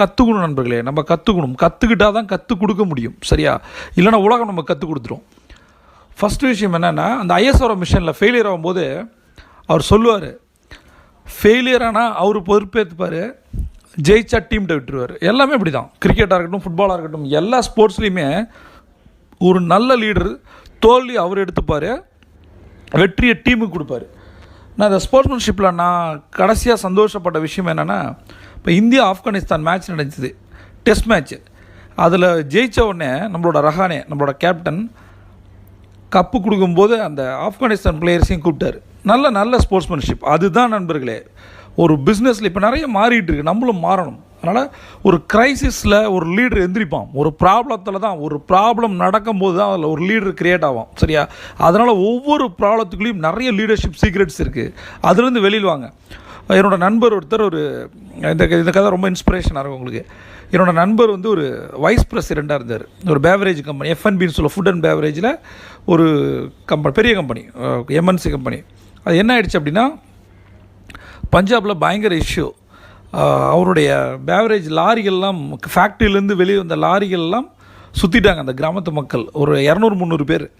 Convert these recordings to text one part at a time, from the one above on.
கற்றுக்கணும் நண்பர்களே. நம்ம கற்றுக்கணும் கற்றுக்கிட்டால் தான் கற்றுக் கொடுக்க முடியும். சரியா? இல்லைன்னா உலகம் நம்ம கற்றுக் கொடுத்துரும். ஃபஸ்ட்டு விஷயம் என்னென்னா அந்த ஐஎஸ்ஆர்ஓ மிஷனில் ஃபெயிலியர் ஆகும்போது அவர் சொல்லுவார். ஃபெயிலியர் ஆனால் அவர் பொறுப்பேற்றுப்பார் ஜெயிச்சா டீம்கிட்ட விட்டுருவார். எல்லாமே இப்படி தான் கிரிக்கெட்டாக இருக்கட்டும் ஃபுட்பாலாக இருக்கட்டும் எல்லா ஸ்போர்ட்ஸ்லேயுமே ஒரு நல்ல லீடர் தோல்வி அவர் எடுத்துப்பார். வெற்றியை டீமுக்கு கொடுப்பாரு. நான் இந்த ஸ்போர்ட்ஸ்மேன்ஷிப்பில் நான் கடைசியாக சந்தோஷப்பட்ட விஷயம் என்னென்னா இப்போ இந்தியா ஆப்கானிஸ்தான் மேட்ச் நடந்துச்சு. டெஸ்ட் மேட்ச்சு அதில் ஜெயித்த உடனே நம்மளோட ரஹானே நம்மளோட கேப்டன் கப்பு கொடுக்கும்போது அந்த ஆப்கானிஸ்தான் பிளேயர்ஸையும் கூப்பிட்டாரு. நல்ல நல்ல ஸ்போர்ட்ஸ்மேன்ஷிப் அதுதான் நண்பர்களே ஒரு பிஸ்னஸில் இப்போ நிறைய மாறிட்டு இருக்கு. நம்மளும் மாறணும். அதனால் ஒரு கிரைசிஸில் ஒரு லீடர் எந்திரிப்பான். ஒரு ப்ராப்ளத்தில் தான் ஒரு ப்ராப்ளம் நடக்கும்போது தான் அதில் ஒரு லீடர் கிரியேட் ஆகும் சரியா? அதனால் ஒவ்வொரு ப்ராப்ளத்துக்குள்ளேயும் நிறைய லீடர்ஷிப் சீக்ரெட்ஸ் இருக்குது அதுலேருந்து வெளியில் வாங்க. என்னோடய நண்பர் ஒருத்தர் ஒரு இந்த இந்த கதை ரொம்ப இன்ஸ்பிரேஷனாக இருக்கும் உங்களுக்கு. என்னோடய நண்பர் வந்து ஒரு வைஸ் பிரசிடெண்ட்டாக இருந்தார். ஒரு பேவரேஜ் கம்பெனி எஃப்என்பின்னு சொல்ல ஃபுட் அண்ட் பேவரேஜில் ஒரு கம்பெனி பெரிய கம்பெனி எம்என்சி கம்பெனி அது என்ன ஆயிடுச்சு அப்படின்னா பஞ்சாபில் பயங்கர இஷ்யூ அவருடைய பேவரேஜ் லாரிகள்லாம் ஃபேக்ட்ரியிலேருந்து வெளியே வந்த லாரிகள்லாம் சுற்றிட்டாங்க அந்த கிராமத்து மக்கள். ஒரு இரநூறு முந்நூறு பேர்.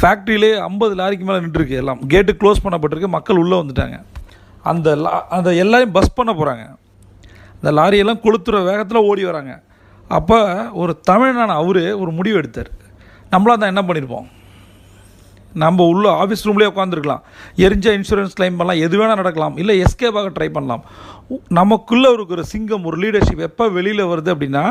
ஃபேக்ட்ரியிலே ஐம்பது லாரிக்கு மேலே நின்றுருக்கு எல்லாம். கேட்டு க்ளோஸ் பண்ணப்பட்டிருக்கு. மக்கள் உள்ளே வந்துட்டாங்க. அந்த லா அந்த எல்லாரையும் பஸ் பண்ண போகிறாங்க அந்த லாரியெல்லாம் கொளுத்துற வேகத்தில் ஓடி வராங்க. அப்போ ஒரு தமிழனான அவர் ஒரு முடிவு எடுத்தார். நம்மளாக தான் என்ன பண்ணியிருப்போம் நம்ம உள்ள ஆஃபீஸ் ரூம்லேயே உட்காந்துருக்கலாம் எரிஞ்ச இன்சூரன்ஸ் கிளைம் பண்ணலாம். எது வேணால் நடக்கலாம். இல்லை எஸ்கேப்பாக ட்ரை பண்ணலாம். நமக்குள்ளே இருக்கிற சிங்கம் ஒரு லீடர்ஷிப் எப்போ வெளியில் வருது அப்படின்னா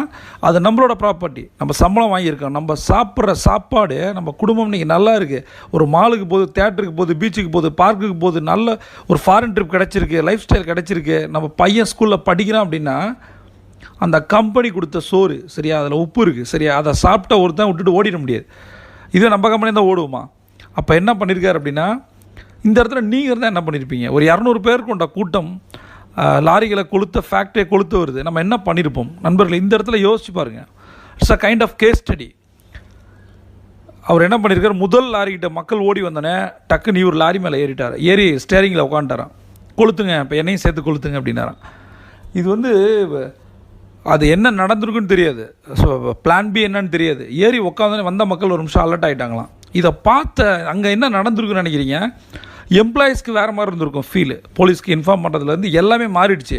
அது நம்மளோட ப்ராப்பர்ட்டி நம்ம சம்பளம் வாங்கியிருக்கோம். நம்ம சாப்பிட்ற சாப்பாடு நம்ம குடும்பம் இன்றைக்கி நல்லா இருக்குது ஒரு மாலுக்கு போகுது தேட்டருக்கு போகுது பீச்சுக்கு போகுது பார்க்குக்கு போகுது நல்ல ஒரு ஃபாரின் ட்ரிப் கிடச்சிருக்கு லைஃப் ஸ்டைல் கிடச்சிருக்கு. நம்ம பையன் ஸ்கூலில் படிக்கிறான் அப்படின்னா அந்த கம்பெனி கொடுத்த சோறு சரியா? அதில் உப்பு இருக்குது சரியா? அதை சாப்பிட்ட ஒருத்தன் விட்டுட்டு ஓடிட முடியாது. இதே நம்ம கம்பெனி தான் ஓடுவோமா? அப்போ என்ன பண்ணியிருக்காரு அப்படின்னா இந்த இடத்துல நீங்கள் இருந்தால் என்ன பண்ணியிருப்பீங்க ஒரு இரநூறு பேர் கொண்ட கூட்டம் லாரிகளை கொளுத்த ஃபேக்ட்ரியை கொளுத்து வருது. நம்ம என்ன பண்ணியிருப்போம் நண்பர்கள் இந்த இடத்துல யோசிச்சு பாருங்கள் it's a kind of case study அவர் என்ன பண்ணியிருக்காரு முதல் லாரிக்கிட்ட மக்கள் ஓடி வந்தோடனே டக்குன்னு இவர் லாரி மேலே ஏறிட்டார். ஏறி ஸ்டேரிங்கில் உட்காந்துட்டாராம் கொளுத்துங்க இப்போ என்னையும் சேர்த்து கொளுத்துங்க அப்படின்னாரான் இது வந்து அது என்ன நடந்திருக்குன்னு தெரியாது. ஸோ பிளான் பி என்னன்னு தெரியாது. ஏறி உட்காந்தோடனே வந்த மக்கள் ஒரு நிமிஷம் அலர்ட் ஆகிட்டாங்களாம் இதை பார்த்த அங்கே என்ன நடந்திருக்குன்னு நினைக்கிறீங்க? எம்ப்ளாயீஸ்க்கு வேறு மாதிரி இருந்திருக்கும் ஃபீல் போலீஸ்க்கு இன்ஃபார்ம் பண்ணுறதுலேருந்து எல்லாமே மாறிடுச்சு.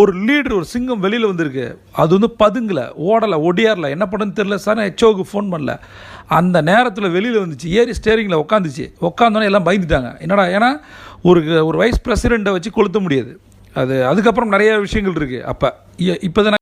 ஒரு லீடர் ஒரு சிங்கம் வெளியில் வந்திருக்கு. அது வந்து பதுங்கலை ஓடலை ஒடியாரில். என்ன பண்ணுன்னு தெரில சார். நான் ஹெச்ஓக்கு ஃபோன் பண்ணல. அந்த நேரத்தில் வெளியில் வந்துச்சு. ஏறி ஸ்டேரிங்கில் உட்காந்துச்சு உட்காந்தோன்னே எல்லாம் பயந்துட்டாங்க. என்னடா ஏன்னா ஒரு ஒரு வைஸ் பிரசிடெண்ட்டை வச்சு கொளுத்த முடியாது. அது அதுக்கப்புறம் நிறைய விஷயங்கள் இருக்குது அப்போ இப்போ தான்